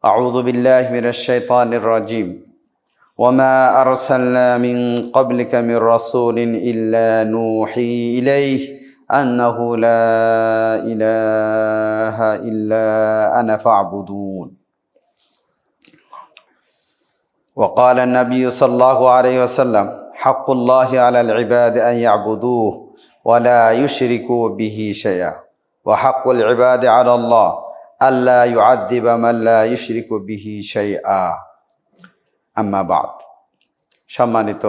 أعوذ بالله من الشيطان الرجيم. وما أرسلنا من قبلك من رسول إلا نوحي إليه أنه لا إله إلا أنا فاعبدون. وقال النبي صلى الله عليه وسلم حق الله على العباد أن يعبدوه ولا يشركوا به شيئا. وحق العباد على الله আল্লাহ you Adiba মাল্লা বিহি সাই আম্মাবাদ সম্মানিত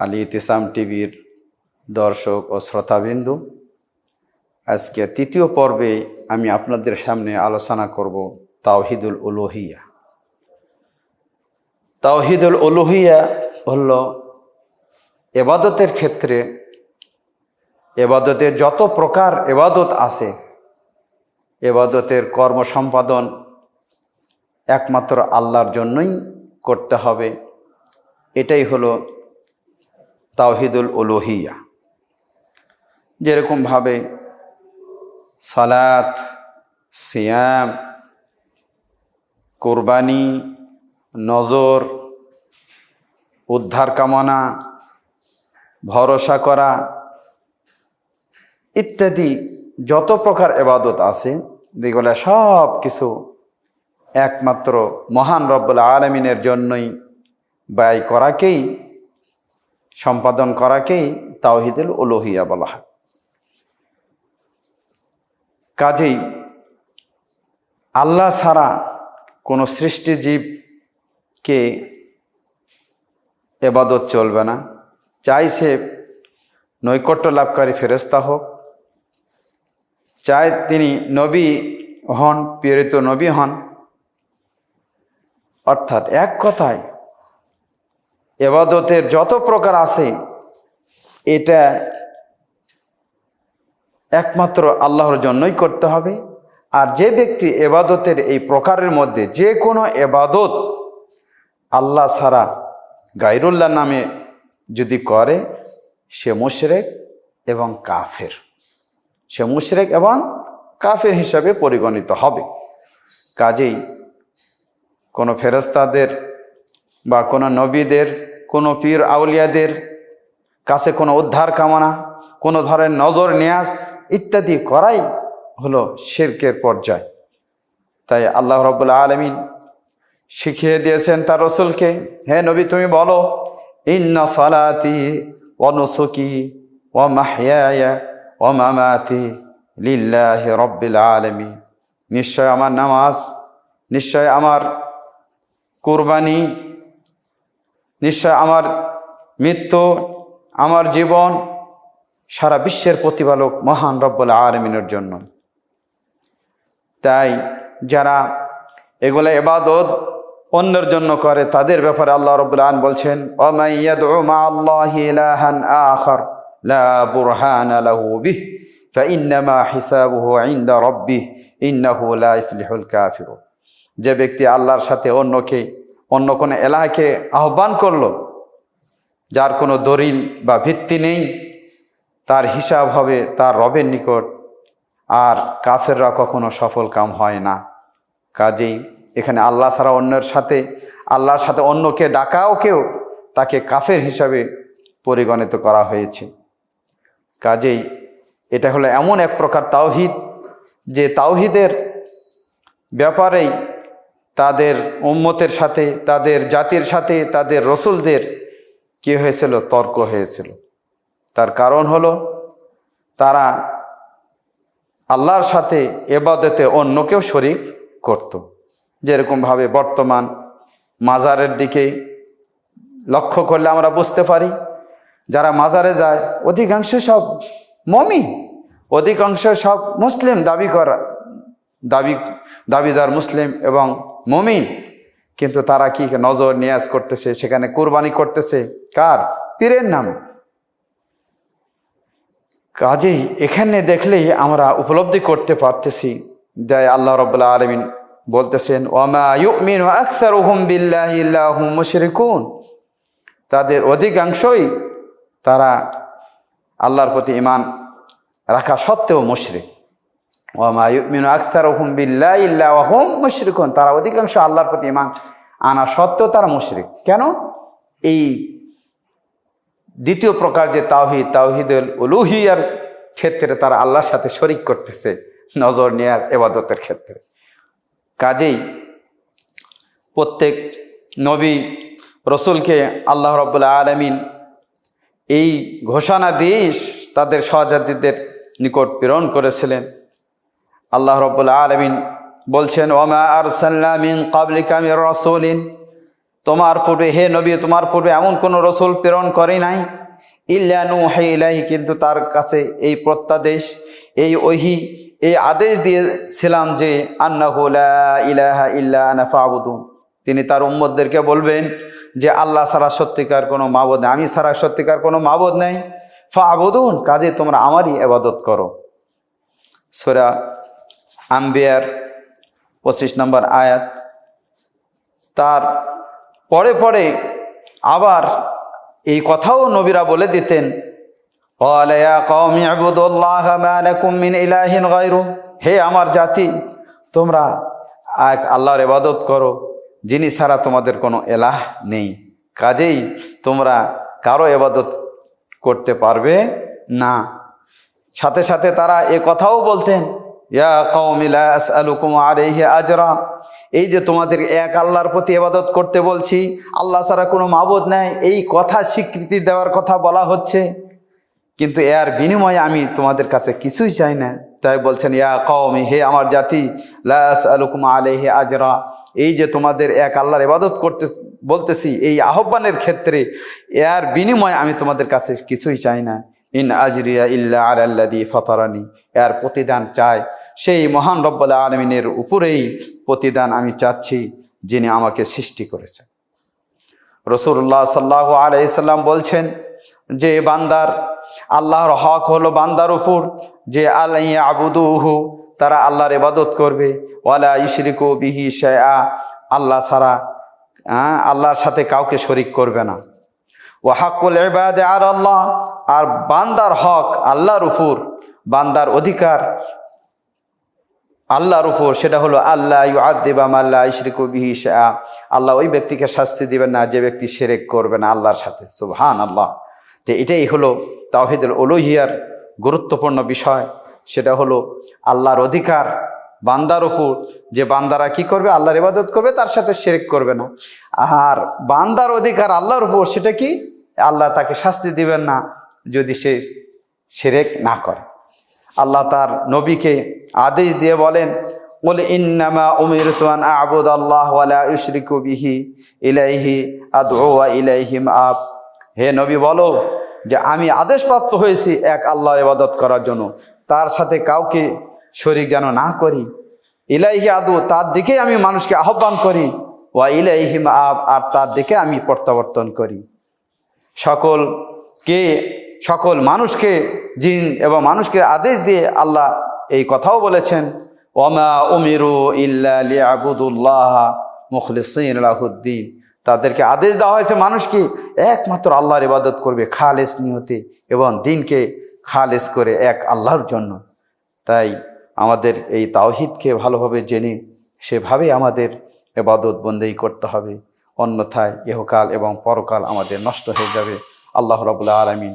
আলী ইতিসাম টিভির দর্শক ও শ্রোতাবিন্দু, আজকে তৃতীয় পর্বে আমি আপনাদের সামনে আলোচনা করব তাওহিদুল উলোহিয়া। তাওহিদুল উলোহিয়া হল এবাদতের ক্ষেত্রে এবাদতের যত প্রকার এবাদত আছে এবাদতের কর্ম সম্পাদন একমাত্র আল্লাহর জন্যই করতে হবে। এটাই হলো তাওহিদুল উলোহিয়া। যেরকমভাবে সালাত, সিয়াম, কোরবানি, নজর, উদ্ধার কামনা, ভরসা করা ইত্যাদি যত প্রকার এবাদত আছে যেগুলো সব কিছু একমাত্র মহান রব্বুল আলমিনের জন্যই ব্যয় করাকেই, সম্পাদন করাকেই তাওহিদুল উলোহিয়া বলা হয়। কাজেই আল্লাহ ছাড়া কোনো সৃষ্টিজীবকে এবাদত চলবে না। চাই সে নৈকট্য লাভকারী ফেরেস্তা হোক চায় তিনি নবী হন, প্রেরিত নবী হন। অর্থাৎ এক কথায় এবাদতের যত প্রকার আছে, এটা একমাত্র আল্লাহর জন্যই করতে হবে। আর যে ব্যক্তি এবাদতের এই প্রকারের মধ্যে যে কোনো এবাদত আল্লাহ ছাড়া গাইরুল্লাহ নামে যদি করে, সে মুশরেক এবং কাফের। সে মুশরেক এবং কাফের হিসাবে পরিগণিত হবে। কাজেই কোনো ফেরস্তাদের বা কোনো নবীদের, কোনো পীর আউলিয়াদের কাছে কোনো উদ্ধার কামনা, কোনো ধরনের নজর নিয়াস ইত্যাদি করাই হলো শিরকের পর্যায়। তাই আল্লাহ রবুল্লা আলমিন শিখিয়ে দিয়েছেন তার রসুলকে, হে নবী, তুমি বলো, ইন্না সালাতি অনুসুকি ও মাহিয়া ও মামাতি লিল্লাহ রব্বিল আলমী নিশ্চয় আমার নামাজ, নিশ্চয় আমার কোরবানি, নিশ্চয় আমার মৃত্যু, আমার জীবন, সারা বিশ্বের প্রতিপালক মহান রব্বুল আলমিনের জন্য। তাই যারা এগুলো এবাদত অন্যের জন্য করে, তাদের ব্যাপারে আল্লাহ রব্বুল আন বলছেন আখর। লা বুরহান লাহু বিহ فإنما حسابه عند ربه إنه لا يفلح الكافرون যে ব্যক্তি আল্লাহর সাথে অন্যকে অন্য কোনো এলাকাকে আহ্বান করলো যার কোনো দলিল বা ভিত্তি নেই তার হিসাব হবে তার রবের নিকট আর কাফেররা কখনো সফল কাম হয় না কাজেই এখানে আল্লাহ ছাড়া অন্যের সাথে আল্লাহর সাথে অন্যকে ডাকাও কেউ তাকে কাফের হিসাবে পরিগণিত করা হয়েছে কাজেই এটা হলো এমন এক প্রকার তাওহিদ যে তাওহিদের ব্যাপারেই তাদের উম্মতের সাথে, তাদের জাতির সাথে, তাদের রসুলদের কি হয়েছিল? তর্ক হয়েছিল। তার কারণ হলো তারা আল্লাহর সাথে এবাদতে অন্যকেও শরিক করত। যেরকমভাবে বর্তমান মাজারের দিকে লক্ষ্য করলে আমরা বুঝতে পারি যারা মাজারে যায়, অধিকাংশ সব মমি অধিকাংশ সব মুসলিম দাবি করা, দাবি, দাবিদার মুসলিম এবং মমিন। কিন্তু তারা কি নজর নিয়াজ করতেছে, সেখানে কোরবানি করতেছে? কার? পীরের নাম। কাজেই এখানে দেখলেই আমরা উপলব্ধি করতে পারতেছি, যে আল্লাহ রব্বুল্লাহ আলমিন বলতেছেন ওমা তাদের অধিকাংশই তারা আল্লাহর প্রতি ইমান রাখা সত্ত্বেও মুশরিক। ওমা ইউমিন আকসার হুম বিল্লাহ হুম মুশরিকুন। তারা অধিকাংশ আল্লাহর প্রতি ইমান আনা সত্ত্বেও তারা মুশরিক। কেন? এই দ্বিতীয় প্রকার যে তাওহিদ, তাওহিদুল উলুহিয়ার ক্ষেত্রে তারা আল্লাহর সাথে শরিক করতেছে, নজর নিয়াজ, এবাদতের ক্ষেত্রে। কাজেই প্রত্যেক নবী, রসুলকে আল্লাহ রব্বুল্লাহ আলমিন এই ঘোষণা দিয়েই তাদের সহজাতিদের নিকট প্রেরণ করেছিলেন। আল্লাহ রব্বুল্লাহ আলমিন বলছেন, ওমা আর সাল্লামিন কাবলিকামির রসুলিন। তোমার পূর্বে, হে নবী, তোমার পূর্বে এমন কোনো রসুল প্রেরণ করে নাই। ইল্লানু হে ইলাহি কিন্তু তার কাছে এই প্রত্যাদেশ, এই ওহি, এই আদেশ দিয়েছিলাম যে আন্না ইলাহা ইল্লা আনা ফাবুদুন। তিনি তার উম্মদদেরকে বলবেন যে আল্লাহ সারা সত্যিকার কোনো মাবদ নেই। আমি সারা সত্যিকার কোনো মাবদ নেই। ফা আবদুন কাজে তোমরা আমারই আবাদত করো। সোরা আম্বিয়ার পঁচিশ নম্বর আয়াত। তার পরে পরে আবার এই কথাও নবীরা বলে দিতেন হে আমার জাতি, তোমরা এক আল্লাহর ইবাদত করো। যিনি ছাড়া তোমাদের কোনো এলাহ নেই। কাজেই তোমরা কারও এবাদত করতে পারবে না। সাথে সাথে তারা এ কথাও বলতেন, ইয়া কৌমিলা আসআলুকুম আলাইহি আজরা। এই যে তোমাদের এক আল্লাহর প্রতি এবাদত করতে বলছি, আল্লাহ ছাড়া কোনো মাবুদ নাই। এই কথা স্বীকৃতি দেওয়ার কথা বলা হচ্ছে। কিন্তু এর বিনিময়ে আমি তোমাদের কাছে কিছুই চাই না। তাই বলছেন, ইয়া কওমি, হে আমার জাতি লাস আলুকুম আলাইহি আজরা। এই যে তোমাদের এক আল্লাহর ইবাদত করতে, বলতেছি, এই আহ্বানের ক্ষেত্রে এর বিনিময়ে আমি তোমাদের কাছে কিছুই চাই না। ইন আজরিয়া ইল্লা আলাল্লাদি ফতরানি। এর প্রতিদান চাই। সেই মহান রব্বুল্লাহ আলমিনের উপরেই প্রতিদান আমি চাচ্ছি, যিনি আমাকে সৃষ্টি করেছেন। রসুল্লাহ সাল্লাহ আলাইসাল্লাম বলছেন যে বান্দার, আল্লাহর হক হলো বান্দার উপর, যে আল্লাহ আবুদুহু, তারা আল্লাহর ইবাদত করবে। ওয়ালা ইশরিকু বিহি শেয়া আল্লাহ ছাড়া আল্লাহর সাথে কাউকে শরিক করবে না। ও হাক্কুল এবাদে আর আল্লাহ, আর বান্দার হক আল্লাহর উপর, বান্দার অধিকার আল্লাহর উপর, সেটা হলো আল্লাহ ইউ আদিবাম আল্লাহ ইশরিকু বিহি শেয়া আল্লাহ ওই ব্যক্তিকে শাস্তি দিবেন না, যে ব্যক্তি সেরেক করবে না আল্লাহর সাথে। সুবহান আল্লাহ যে এটাই হলো তাওহিদুল ওলোহিয়ার গুরুত্বপূর্ণ বিষয়। সেটা হলো আল্লাহর অধিকার বান্দার উপর। যে বান্দারা কি করবে? আল্লাহর ইবাদত করবে, তার সাথে সেরেক করবে না। আর বান্দার অধিকার আল্লাহর উপর, সেটা কি? আল্লাহ তাকে শাস্তি দিবেন না যদি সে সেরেক না করে। আল্লাহ তার নবীকে আদেশ দিয়ে বলেন বলে ইন্নামা উমির তুয়ান আবুদ আল্লাহ বিহি ইলাইহি আদউ ইলাইহিম আব। হে নবী বলো যে আমি আদেশপ্রাপ্ত হয়েছি এক আল্লাহর ইবাদত করার জন্য। তার সাথে কাউকে শরিক যেন না করি। ইলাইহি আদু, তার দিকে আমি মানুষকে আহ্বান করি। ওয়া ইলাইহিম আব, আর তার দিকে আমি প্রত্যাবর্তন করি। সকল কে, সকল মানুষকে জিন এবং মানুষকে আদেশ দিয়ে আল্লাহ এই কথাও বলেছেন ওমা উমিরু ইল্লা লিয়াবুদুল্লাহ মুখলিসিন রাহুদ্দিন তাদেরকে আদেশ দেওয়া হয়েছে, মানুষ কি একমাত্র আল্লাহর ইবাদত করবে, খালেস নিহতে এবং দিনকে খালেস করে এক আল্লাহর জন্য। তাই আমাদের এই তাওহিদকে ভালোভাবে জেনে সেভাবে আমাদের এবাদত বন্দেই করতে হবে। অন্যথায় ইহকাল এবং পরকাল আমাদের নষ্ট হয়ে যাবে। আল্লাহ রাবুল্লাহ আলমিন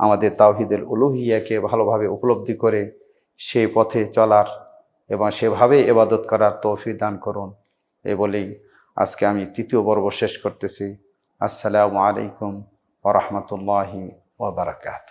আমাদের তাওহিদের উলুহিয়াকে ভালোভাবে উপলব্ধি করে সেই পথে চলার এবং সেভাবে এবাদত করার তৌফিক দান করুন। এ বলেই আজকে আমি তৃতীয় পর্ব শেষ করতেছি। আসসালামু আলাইকুম ওরহমতুল্লাহি ওবরাকাত